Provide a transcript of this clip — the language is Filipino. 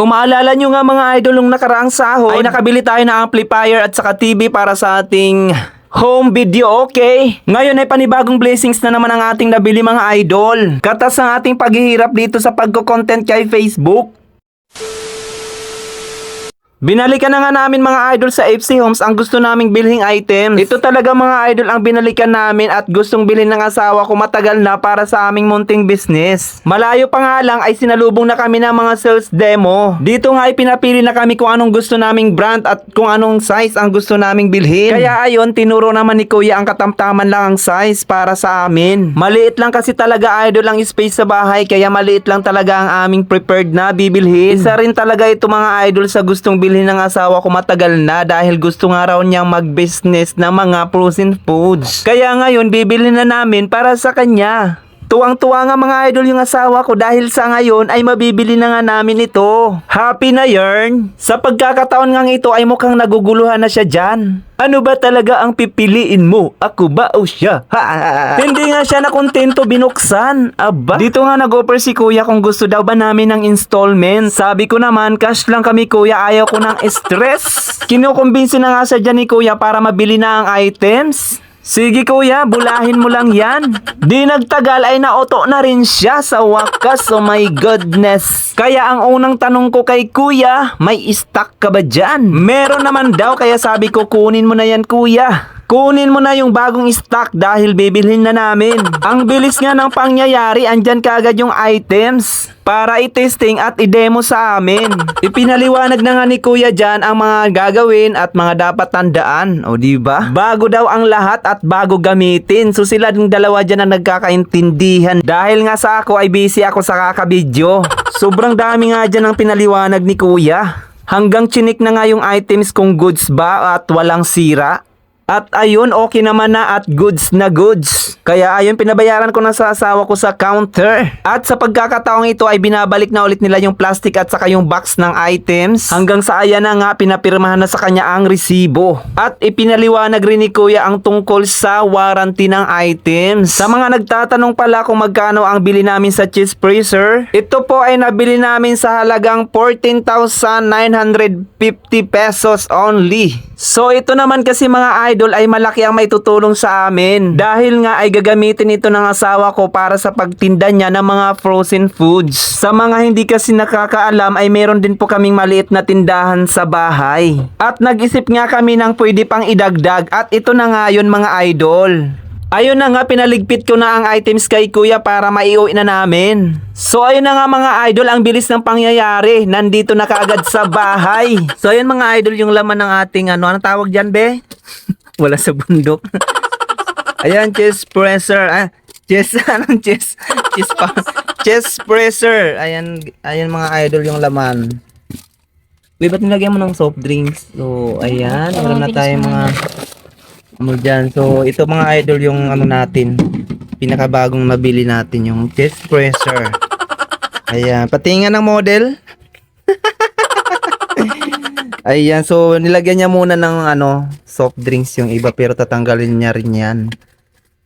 Kung maalala nyo nga mga idol nung nakaraang sahod, ay nakabili tayo ng amplifier at saka TV para sa ating home video, okay? Ngayon ay panibagong blessings na naman ang ating nabili mga idol. Katas ang ating paghihirap dito sa pagko-content kay Facebook. Binalikan na nga namin mga idol sa FC Homes ang gusto naming bilhing items. Ito talaga mga idol ang binalikan namin at gustong bilhin ng asawa ko matagal na para sa aming munting business. Malayo pa nga lang ay sinalubong na kami ng mga sales demo. Dito nga ay pinapili na kami kung anong gusto naming brand at kung anong size ang gusto naming bilhin. Kaya ayon, tinuro naman ni Kuya ang katamtaman lang ang size para sa amin. Maliit lang kasi talaga idol ang space sa bahay kaya maliit lang talaga ang aming prepared na bibilhin. Isa rin talaga ito mga idol sa gustong bilhin ng asawa ko matagal na dahil gusto nga raw niyang mag-business ng mga frozen foods. Kaya ngayon bibili na namin para sa kanya. Tuwang-tuwa nga mga idol yung asawa ko dahil sa ngayon ay mabibili na nga namin ito. Happy na yarn! Sa pagkakataon nga ito ay mukhang naguguluhan na siya dyan. Ano ba talaga ang pipiliin mo? Ako ba o siya? Hindi nga siya nakontento binuksan. Aba. Dito nga nag-offer si kuya kung gusto daw ba namin ng installment. Sabi ko naman, cash lang kami kuya, ayaw ko ng stress. Kinukumbinsi na nga siya dyan ni kuya para mabili na ang items. Sige kuya, bulahin mo lang yan. Di nagtagal ay naoto na rin siya sa wakas. Oh my goodness. Kaya ang unang tanong ko kay kuya, may stock ka ba dyan? Meron naman daw kaya sabi ko kunin mo na yan kuya. Kunin mo na yung bagong stock dahil bibilhin na namin. Ang bilis nga ng pangyayari, andyan kagad yung items para i-testing at i-demo sa amin. Ipinaliwanag na nga ni Kuya Jan ang mga gagawin at mga dapat tandaan. O di ba? Bago daw ang lahat at bago gamitin. So sila yung dalawa dyan ang nagkakaintindihan. Dahil nga sa ako ay busy ako sa kakabidyo. Sobrang dami nga dyan ang pinaliwanag ni Kuya. Hanggang chinik na nga yung items kung goods ba at walang sira. At ayun, okay naman na at goods na goods. Kaya ayun, pinabayaran ko na sa asawa ko sa counter. At sa pagkakataong ito ay binabalik na ulit nila yung plastic at saka yung box ng items. Hanggang sa ayan na nga, pinapirmahan na sa kanya ang resibo. At ipinaliwanag rin ni Kuya ang tungkol sa warranty ng items. Sa mga nagtatanong pala kung magkano ang bili namin sa cheese freezer, ito po ay nabili namin sa halagang 14,950 pesos only. So ito naman kasi mga idol ay malaki ang may tutulong sa amin dahil nga ay gagamitin ito ng asawa ko para sa pagtinda niya ng mga frozen foods. Sa mga hindi kasi nakakaalam ay meron din po kaming maliit na tindahan sa bahay. At nag-isip nga kami ng pwede pang idagdag at ito na nga yun mga idol. Ayun na nga, pinaligpit ko na ang items kay kuya para maiuwi na namin. So ayun na nga mga idol, ang bilis ng pangyayari. Nandito na kaagad sa bahay. So ayun mga idol, yung laman ng ating ano, anong tawag dyan be? Wala sa bundok. Ayan, chest presser. Ah, chest, anong chest? Chest pa. Chest presser. Ayan, ayan mga idol yung laman. Uy, ba't nilagyan mo ng soft drinks? So, ayan. Meron na tayong mga ano dyan. So, ito mga idol yung ano natin. Pinakabagong nabili natin yung chest presser. Ayan. Patingan ng model. Ayan. So, nilagyan niya muna ng ano, soft drinks yung iba pero tatanggalin niya rin yan.